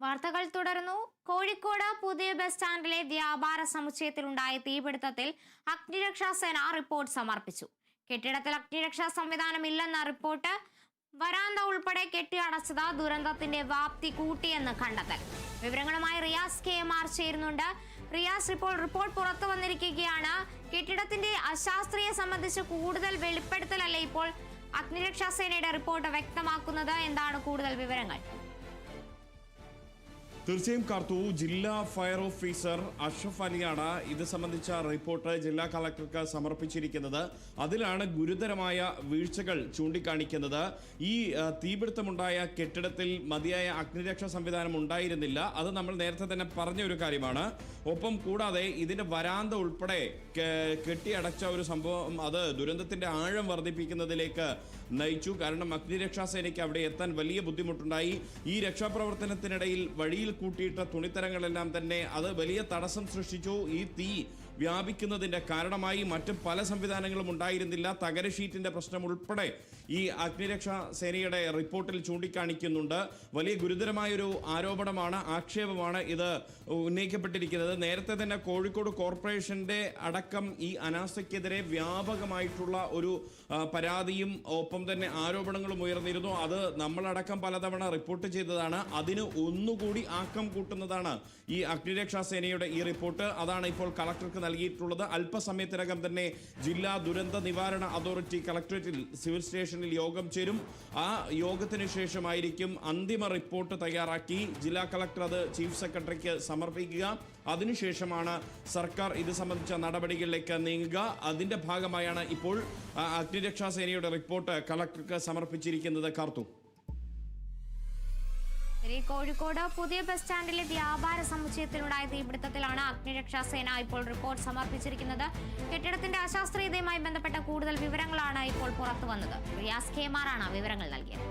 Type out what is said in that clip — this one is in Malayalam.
വാർത്തകൾ തുടർന്നു. കോഴിക്കോട് പുതിയ ബസ് സ്റ്റാൻഡിലെ വ്യാപാര സമുച്ചയത്തിലുണ്ടായ തീപിടുത്തത്തിൽ അഗ്നിരക്ഷാ സേന റിപ്പോർട്ട് സമർപ്പിച്ചു. കെട്ടിടത്തിൽ അഗ്നിരക്ഷാ സംവിധാനം ഇല്ലെന്ന റിപ്പോർട്ട് വരാന്ത ഉൾപ്പെടെ കെട്ടിയടച്ചത് ദുരന്തത്തിന്റെ വ്യാപ്തി കൂട്ടിയെന്ന് കണ്ടെത്തൽ. വിവരങ്ങളുമായി റിയാസ് കെ എം ആർ ചേരുന്നുണ്ട്. റിയാസ് ഇപ്പോൾ റിപ്പോർട്ട് പുറത്തു വന്നിരിക്കുകയാണ്. കെട്ടിടത്തിന്റെ അശാസ്ത്രീയ സംബന്ധിച്ച് കൂടുതൽ വെളിപ്പെടുത്തലല്ലേ ഇപ്പോൾ അഗ്നിരക്ഷാ സേനയുടെ റിപ്പോർട്ട് വ്യക്തമാക്കുന്നത്? എന്താണ് കൂടുതൽ വിവരങ്ങൾ? തീർച്ചയായും കാർത്തു ജില്ലാ ഫയർ ഓഫീസർ അഷഫ് അലിയാണ് ഇത് സംബന്ധിച്ച റിപ്പോർട്ട് ജില്ലാ കളക്ടർക്ക് സമർപ്പിച്ചിരിക്കുന്നത്. അതിലാണ് ഗുരുതരമായ വീഴ്ചകൾ ചൂണ്ടിക്കാണിക്കുന്നത്. ഈ തീപിടുത്തമുണ്ടായ കെട്ടിടത്തിൽ മതിയായ അഗ്നിരക്ഷാ സംവിധാനം ഉണ്ടായിരുന്നില്ല. അത് നമ്മൾ നേരത്തെ തന്നെ പറഞ്ഞ ഒരു കാര്യമാണ്. ഒപ്പം കൂടാതെ ഇതിന്റെ വരാന്ത ഉൾപ്പെടെ കെട്ടിയടച്ച ഒരു സംഭവം അത് ദുരന്തത്തിന്റെ ആഴം വർദ്ധിപ്പിക്കുന്നതിലേക്ക് നയിച്ചു. കാരണം അഗ്നിരക്ഷാ സേനയ്ക്ക് അവിടെ എത്താൻ വലിയ ബുദ്ധിമുട്ടുണ്ടായി. ഈ രക്ഷാപ്രവർത്തനത്തിനിടയിൽ വഴിയിൽ കൂട്ടിയിട്ട തുണിത്തരങ്ങളെല്ലാം തന്നെ അത് വലിയ തടസ്സം സൃഷ്ടിച്ചു. ഈ തീ വ്യാപിക്കുന്നതിന്റെ കാരണമായി മറ്റ് പല സംവിധാനങ്ങളും ഉണ്ടായിരുന്നില്ല. തകര ഷീറ്റിന്റെ പ്രശ്നം ഉൾപ്പെടെ ഈ അഗ്നിരക്ഷാ സേനയുടെ റിപ്പോർട്ടിൽ ചൂണ്ടിക്കാണിക്കുന്നുണ്ട്. വലിയ ഗുരുതരമായൊരു ആരോപണമാണ് ആക്ഷേപമാണ് ഇത് ഉന്നയിക്കപ്പെട്ടിരിക്കുന്നത്. നേരത്തെ തന്നെ കോഴിക്കോട് കോർപ്പറേഷന്റെ അടക്കം ഈ അനാസ്ഥയ്ക്കെതിരെ വ്യാപകമായിട്ടുള്ള ഒരു പരാതിയും ഒപ്പം തന്നെ ആരോപണങ്ങളും ഉയർന്നിരുന്നു. അത് നമ്മളടക്കം പലതവണ റിപ്പോർട്ട് ചെയ്തതാണ്. അതിന് ഒന്നുകൂടി ആക്കം കൂട്ടുന്നതാണ് ഈ അഗ്നിരക്ഷാ സേനയുടെ ഈ റിപ്പോർട്ട്. അതാണ് ഇപ്പോൾ കളക്ടർക്ക് നൽകിയിട്ടുള്ളത്. അല്പസമയത്തിനകം തന്നെ ജില്ലാ ദുരന്ത നിവാരണ അതോറിറ്റി കളക്ടറേറ്റിൽ സിവിൽ സ്റ്റേഷനിൽ യോഗം ചേരും. ആ യോഗത്തിന് ശേഷമായിരിക്കും അന്തിമ റിപ്പോർട്ട് തയ്യാറാക്കി ജില്ലാ കളക്ടർ അത് ചീഫ് സെക്രട്ടറിക്ക് സമർപ്പിക്കുക. അതിനുശേഷമാണ് സർക്കാർ ഇത് സംബന്ധിച്ച നടപടികളിലേക്ക് നീങ്ങുക. അതിന്റെ ഭാഗമായാണ് ഇപ്പോൾ അഗ്നിരക്ഷാ സേനയുടെ റിപ്പോർട്ട് കളക്ടർക്ക് സമർപ്പിച്ചിരിക്കുന്നത്. കാർത്തു. കോഴിക്കോട് പുതിയ ബസ് സ്റ്റാൻഡിലെ വ്യാപാര സമുച്ചയത്തിലുണ്ടായ തീപിടുത്തത്തിലാണ് അഗ്നിരക്ഷാ സേന ഇപ്പോൾ റിപ്പോർട്ട് സമർപ്പിച്ചിരിക്കുന്നത്. കെട്ടിടത്തിന്റെ അശാസ്ത്രീയതയുമായി ബന്ധപ്പെട്ട കൂടുതൽ വിവരങ്ങളാണ് ഇപ്പോൾ പുറത്തുവന്നത്. റിയാസ് കെമാറാണ് വിവരങ്ങൾ നൽകിയത്.